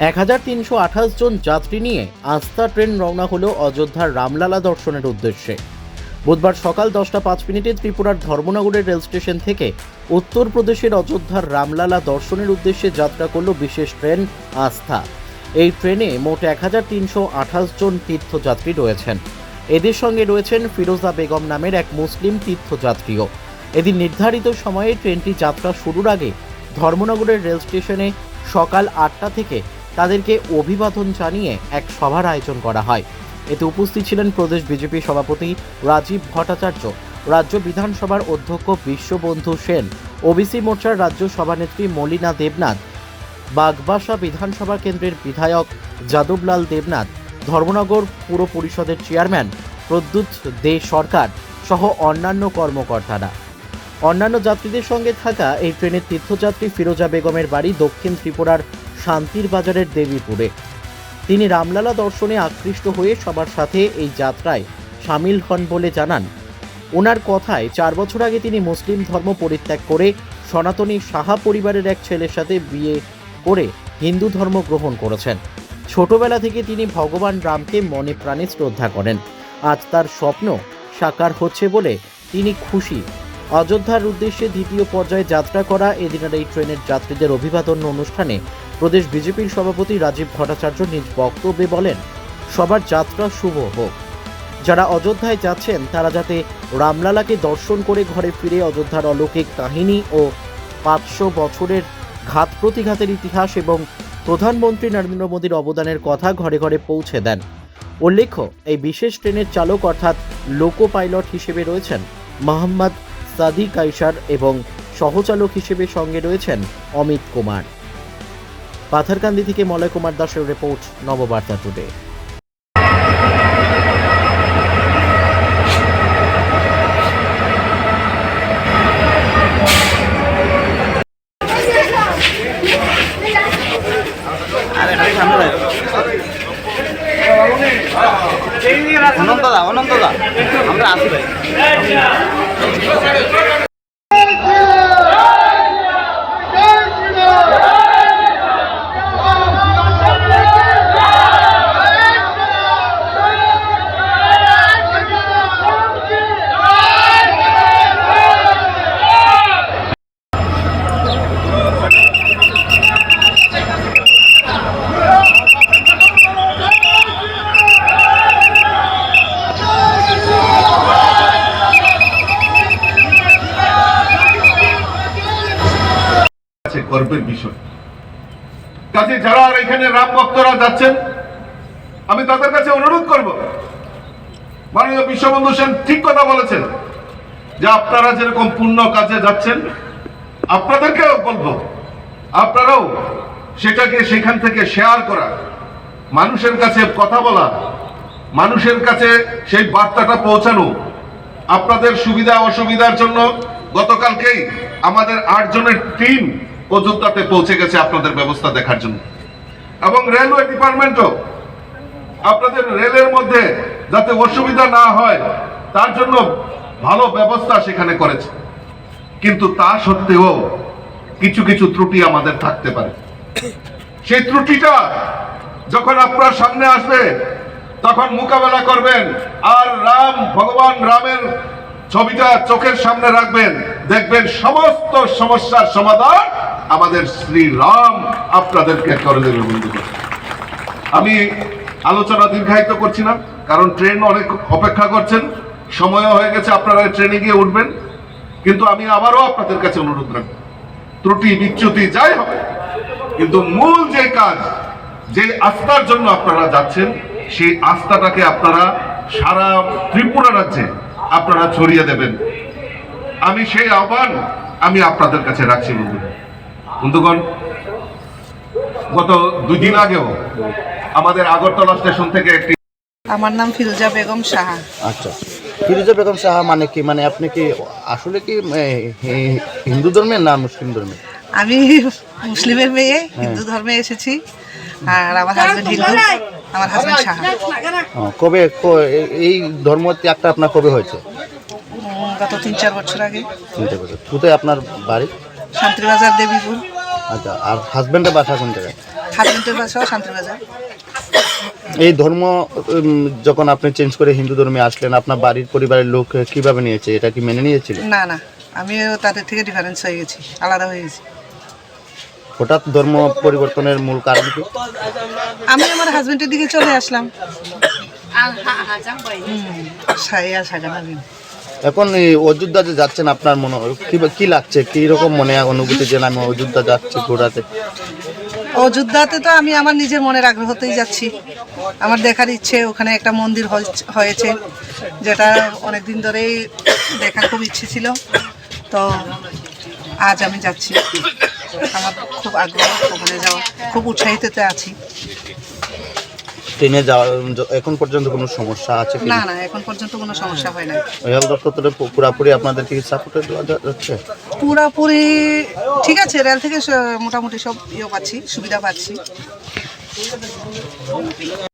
এক হাজার তিনশো আঠাশ জন যাত্রী নিয়ে আস্থা ট্রেন রওনা হলো অযোধ্যার রামলালা দর্শনের উদ্দেশ্যে। বুধবার সকাল দশটা পাঁচ মিনিটে ত্রিপুরার ধর্মনগরের রেল স্টেশন থেকে উত্তরপ্রদেশের অযোধ্যার রামলালা দর্শনের উদ্দেশ্যে যাত্রা করল বিশেষ ট্রেন আস্থা। এই ট্রেনে মোট এক হাজার তিনশো আঠাশ জন তীর্থযাত্রী রয়েছেন। এদের সঙ্গে রয়েছেন ফিরোজা বেগম নামের এক মুসলিম তীর্থযাত্রীও। এদিন নির্ধারিত সময়ে ট্রেনটি যাত্রা শুরুর আগে ধর্মনগরের রেল স্টেশনে সকাল আটটা থেকে তাদেরকে অভিবাদন জানিয়ে এক সভার আয়োজন করা হয়। এতে উপস্থিত ছিলেন প্রদেশ বিজেপি সভাপতি রাজীব ভট্টাচার্য, রাজ্য বিধানসভার অধ্যক্ষ বিশ্ববন্ধু সেন, ওবিসি মোর্চার রাজ্য সভানেত্রী মলিনা দেবনাথ, বাগবাসা বিধানসভা কেন্দ্রের বিধায়ক যাদবলাল দেবনাথ, ধর্মনগর পুর পরিষদের চেয়ারম্যান প্রদ্যুৎ দে সরকার সহ অন্যান্য কর্মকর্তারা। অন্যান্য যাত্রীদের সঙ্গে থাকা এই ট্রেনের তীর্থযাত্রী ফিরোজা বেগমের বাড়ি দক্ষিণ ত্রিপুরার শান্তির বাজারের দেবীপুরে। তিনি রামলালা দর্শনে আকৃষ্ট হয়ে সবার সাথে এই যাত্রায় সামিল হন বলে জানান। ওনার কথায় চার বছর আগে তিনি মুসলিম ধর্ম পরিত্যাগ করে সনাতনী সাহা পরিবারের এক ছেলের সাথে বিয়ে করে হিন্দু ধর্ম গ্রহণ করেছেন। ছোটবেলা থেকে তিনি ভগবান রামকে মনে প্রাণে শ্রদ্ধা করেন। আজ তার স্বপ্ন সাকার হচ্ছে বলে তিনি খুশি। অযোধ্যার উদ্দেশ্যে দ্বিতীয় পর্যায়ে যাত্রা করা এদিনের এই ট্রেনের যাত্রীদের অভিবাদন অনুষ্ঠানে প্রদেশ বিজেপির সভাপতি রাজীব ভট্টাচার্য নিজ বক্তব্যে বলেন, সবার যাত্রা শুভ হোক। যারা অযোধ্যায় যাচ্ছেন, তারা যাতে রামলালাকে দর্শন করে ঘরে ফিরে অযোধ্যার অলৌকিক কাহিনী ও পাঁচশো বছরের ঘাত প্রতিঘাতের ইতিহাস এবং প্রধানমন্ত্রী নরেন্দ্র মোদীর অবদানের কথা ঘরে ঘরে পৌঁছে দেন। উল্লেখ্য, এই বিশেষ ট্রেনের চালক অর্থাৎ লোকো পাইলট হিসেবে রয়েছেন মোহাম্মদ সাদি কাইসার এবং সহচালক হিসেবে সঙ্গে রয়েছেন অমিত কুমার। পাথারকান্দি থেকে মলয় কুমার দাসের রিপোর্ট, নববার্তা টুডে। অনন্ত দা অনন্ত দা আমরা আসি ভাই আছে গর্বের বিষয়। কাজে যারা আর এখানে রাম ভক্তরা যাচ্ছেন, আমি তাদের কাছে অনুরোধ করব। মাননীয় বিশ্ববন্ধু সেন ঠিক কথা বলেছেন যে আপনারা যেরকম পূর্ণ কাজে যাচ্ছেন, আপনাদেরকেও বলব, আপনারাও সেটাকে সেখান থেকে শেয়ার করা, মানুষের কাছে কথা বলা, মানুষের কাছে সেই বার্তাটা পৌঁছানো, আপনাদের সুবিধা অসুবিধার জন্য গতকালকেই আমাদের আটজনের টিম অযোধ্যাতে পৌঁছে গেছে আপনাদের ব্যবস্থা দেখার জন্য। এবং রেলওয়ে ডিপার্টমেন্টও আপনাদের রেলের মধ্যে যাতে অসুবিধা না হয়, তার জন্য ভালো ব্যবস্থা সেখানে করেছে। কিন্তু তা সত্ত্বেও কিছু কিছু ত্রুটি আমাদের থাকতে পারে। সেই ত্রুটিটা যখন আপনার সামনে আসবে, তখন মোকাবেলা করবেন আর রাম, ভগবান রামের ছবিটা চোখের সামনে রাখবেন। দেখবেন সমস্ত সমস্যার সমাধান আমাদের শ্রী রাম আপনাদেরকে করে দেবে বন্ধুগণ আমি আলোচনা দীর্ঘায়িত করছি না, কারণ ট্রেন অনেক অপেক্ষা করছেন, সময়ও হয়ে গেছে, আপনারা ট্রেনে গিয়ে উঠবেন। কিন্তু আমি আবারও আপনাদের কাছে অনুরোধ রাখব। ত্রুটি, বিচ্যুতি যাই হবে কিন্তু মূল যে কাজ, যে আস্থার জন্য আপনারা যাচ্ছেন, সেই আস্থাটাকে আপনারা সারা ত্রিপুরা রাজ্যে আপনারা ছড়িয়ে দেবেন। আমি সেই আহ্বান আমি আপনাদের কাছে রাখছি বন্ধু বন্ধুগণ গত দুই দিন আগেও আমাদের আগরতলা স্টেশন থেকে একটি আমার নাম ফিরোজা বেগম সাহা। আচ্ছা। ফিরোজা বেগম সাহা মানে কি? মানে আপনি কি আসলে কি হিন্দু ধর্মের না মুসলিম ধর্মের আমি মুসলিমের মেয়ে হিন্দু ধর্মে এসেছি। আর আমার হাজবেন্ড হিন্দু আমার হাজবেন্ড সাহা। কবে এই ধর্ম ত্যাগটা আপনার কবে হয়েছে? গত তিন চার বছর আগে। চিন্তা করতে কোথায় আপনার বাড়ি? শান্তিবাজার দেবীপুর। আচ্ছা আর হাজবেন্ডের বাসা কোন জায়গায়? হাজবেন্ডের বাসাও শান্তিবাজার। এই ধর্ম যখন আপনি চেঞ্জ করে হিন্দু ধর্মে আসলেন আপনার বাড়ির পরিবারের লোক কীভাবে নিয়েছে? এটা কি মেনে নিয়েছিল? না না। আমিও তাদের থেকে ডিফারেন্স হয়ে গেছি আলাদা হয়ে গেছি। হঠাৎ ধর্ম পরিবর্তনের মূল কারণ কি? আমি আমার হাজবেন্ডের দিকে চলে আসলাম। সাইয়া সাজানো দিন। এখন অযোধ্যা যে যাচ্ছেন, আপনার মনে কি কি লাগছে? রকম মনে অনুভূতি যে আমি অযোধ্যা যাচ্ছি ঘোরাতে অযোধ্যাতে তো আমি আমার নিজের মনের আগ্রহতেই যাচ্ছি। আমার দেখার ইচ্ছে, ওখানে একটা মন্দির হয়েছে- হয়েছে, যেটা অনেক দিন ধরেই দেখার খুব ইচ্ছে ছিল। তো আজ আমি যাচ্ছি। আমার খুব আগ্রহ, ওখানে যাওয়া খুব উৎসাহিততে আছি। ট্রেনে যাওয়া এখন পর্যন্ত কোনো সমস্যা আছে কি? না না এখন পর্যন্ত কোনো সমস্যা হয় না রেল দপ্তর থেকে পুরোপুরি পুরাপুরি আপনাদের কি সাপোর্ট দেওয়া যাচ্ছে? পুরাপুরি ঠিক আছে রেল থেকে মোটামুটি সব ইয়ে পাচ্ছি সুবিধা পাচ্ছি।